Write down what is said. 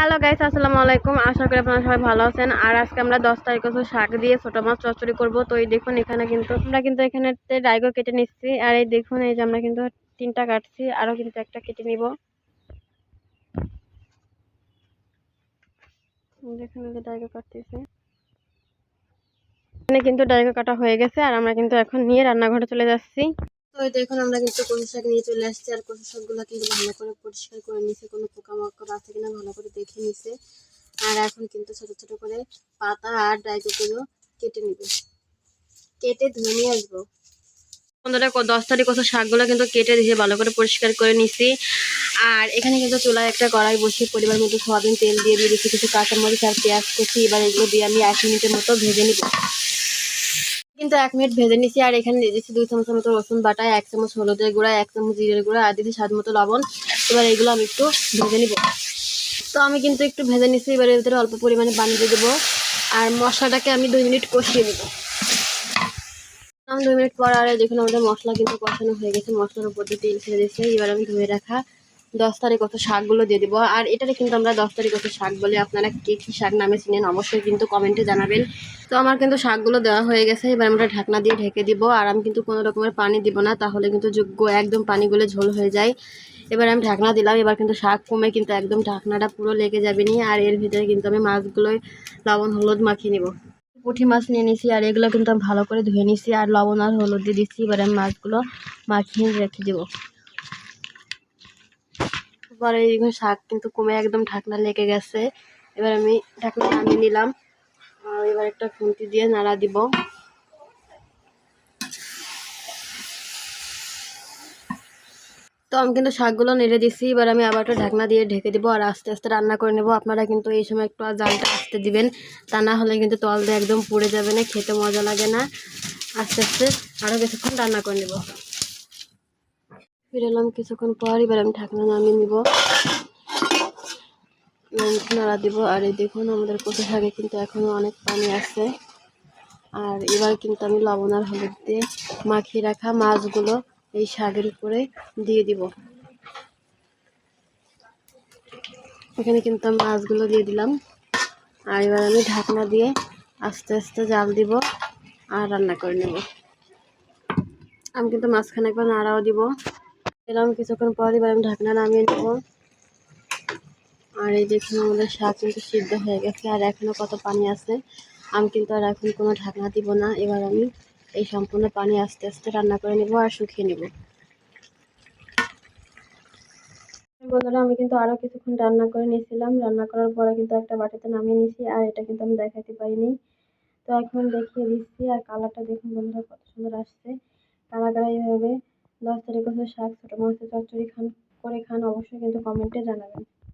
Hello guys আসসালামু আলাইকুম আশা করি আপনারা সবাই ভালো আছেন। আর আজকে আমরা দশ তারিখ হচ্ছে শাক দিয়ে ছোট মাছ চচ্চড়ি করব। তো এই দেখুন, এখানে কিন্তু আমরা কিন্তু এখানে ডাইগো কেটে নিচ্ছি। আর এই দেখুন, এই যে আমরা কিন্তু তিনটা কাটছি। আরও কিন্তু একটা কেটে নিব। দেখুন যে ডাইগো কাটতেছে। এখানে কিন্তু ডাইগো কাটা হয়ে গেছে। আর আমরা কিন্তু এখন নিয়ে রান্নাঘরে চলে যাচ্ছি। তো দেখুন, আমরা কিন্তু কচু শাক নিয়ে চলে আসছি আর কচু শাকগুলো কিন্তু ভালো করে পরিষ্কার করে নিছে, কোনো পোকামাকড় আছে কিনা ভালো করে দেখে নিছে। আর এখন কিন্তু ছোট ছোট করে পাতা আর ডাইগুলো কেটে নিবে। কেটে ধুয়ে নিয়ে আসব। বন্ধুরা দশ তারিখ কত শাকগুলো কিন্তু কেটে দিয়ে ভালো করে পরিষ্কার করে নিছি। আর এখানে কিন্তু চুলায় একটা কড়াই বসিয়ে পরিবার মতো সোয়াবিন তেল দিয়ে দিয়ে দিচ্ছি কিছু কাঁচামরিচ আর পেঁয়াজ কুচি, এবার এগুলো দিয়ে আমি এক মিনিটের মতো ভেজে নিব। কিন্তু এক মিনিট ভেজে নিছি, আর এখানে দিয়ে দিচ্ছি দুই চামচের মতো রসুন বাটা, এক চামচ হলুদের গুঁড়া, এক চামচ জিরের গুঁড়া, আর দিচ্ছি স্বাদ মতো লবণ। এবার এগুলো আমি একটু ভেজে নিব। তো আমি কিন্তু একটু ভেজে নিছি, এবার এর অল্প পরিমাণে পানি দিয়ে দেবো, আর মশলাটাকে আমি দুই মিনিট কষিয়ে দেবো আমি দুই মিনিট পর আর দেখুন আমাদের মশলা কিন্তু কষানো হয়ে গেছে, মশলার উপর দিয়ে তেল ছেড়ে দিয়েছে। এবার আমি ধুয়ে রাখা দশ তারিখ কত শাকগুলো দিয়ে দেবো। আর এটারে কিন্তু আমরা দশ তারিখ কত শাক বলে আপনারা কে কী শাক নামে চিনেন অবশ্যই কিন্তু কমেন্টে জানাবেন। তো আমার কিন্তু শাকগুলো দেওয়া হয়ে গেছে, এবার আমরা ঢাকনা দিয়ে ঢেকে দিব। আর আমি কিন্তু কোনো রকমের পানি দিব না, তাহলে কিন্তু যোগ্য একদম পানিগুলো ঝোল হয়ে যায়। এবার আমি ঢাকনা দিলাম, এবার কিন্তু শাক কমে কিন্তু একদম ঢাকনাটা পুরো লেগে যাবে নি আর এর ভিতরে কিন্তু আমি মাছগুলোই লবণ, হলুদ মাখিয়ে নিব। পুঁটি মাছ নিয়ে নিছি, আর এগুলো কিন্তু আমি ভালো করে ধুয়ে নিছি, আর লবণ আর হলুদ দিয়ে দিচ্ছি, এবার আমি মাছগুলো মাখিয়ে রেখে দেবো। এবার এইগুলো শাক কিন্তু কমে একদম ঢাকনা লেগে গেছে। এবার আমি ঢাকনা নামিয়ে নিলাম। আর এবার একটা খুন্তি দিয়ে নাড়া দিব। তো আমি কিন্তু শাকগুলো নেড়ে দিচ্ছি এবার আমি আবার একটু ঢাকনা দিয়ে ঢেকে দিব আর আস্তে আস্তে রান্না করে নেব। আপনারা কিন্তু এই সময় একটু জালটা আসতে দিবেন। তা না হলে কিন্তু তল দিয়ে একদম পুড়ে যাবে না, খেতে মজা লাগে না। আস্তে আস্তে আরও কিছুক্ষণ রান্না করে নেব। ফিরে এলাম কিছুক্ষণ পর, এবার আমি ঢাকনা নামিয়ে নিব। নাড়া দিব। আর এই দেখুন, আমাদের কচু শাকে কিন্তু এখনও অনেক পানি আছে। আর এবার কিন্তু আমি লবণ আর হলুদ দিয়ে মাখিয়ে রাখা মাছগুলো এই শাকের উপরে দিয়ে দিব। এখানে কিন্তু আমি মাছগুলো দিয়ে দিলাম। আর এবার আমি ঢাকনা দিয়ে আস্তে আস্তে জাল দিব আর রান্না করে নেব। আমি কিন্তু মাঝখানে একবার নাড়াও দিব। এরকম কিছুক্ষণ পর এবার আমি ঢাকনা নামিয়ে নেব। আর এই দেখুন আমাদের শাক কিন্তু সিদ্ধ হয়ে গেছে, আর এখনও কত পানি আছে? আমি কিন্তু আর এখন কোনো ঢাকনা দিব না। এবার আমি এই সম্পূর্ণ পানি আস্তে আস্তে রান্না করে নেব আর শুকিয়ে নেব। বন্ধুরা, আমি কিন্তু আরও কিছুক্ষণ রান্না করে নিয়েছিলাম। রান্না করার পরে কিন্তু একটা বাটিতে নামিয়ে নিয়েছি, আর এটা কিন্তু আমি দেখাতে পারিনি। তো এখন দেখিয়ে দিচ্ছি, আর কালারটা দেখুন বন্ধুরা, কত সুন্দর আসছে। কারা কারা এইভাবে দশ তারিখ শাক ছোটো মাছের চচ্চড়ি খান করে খান অবশ্যই কিন্তু কমেন্টে জানাবেন।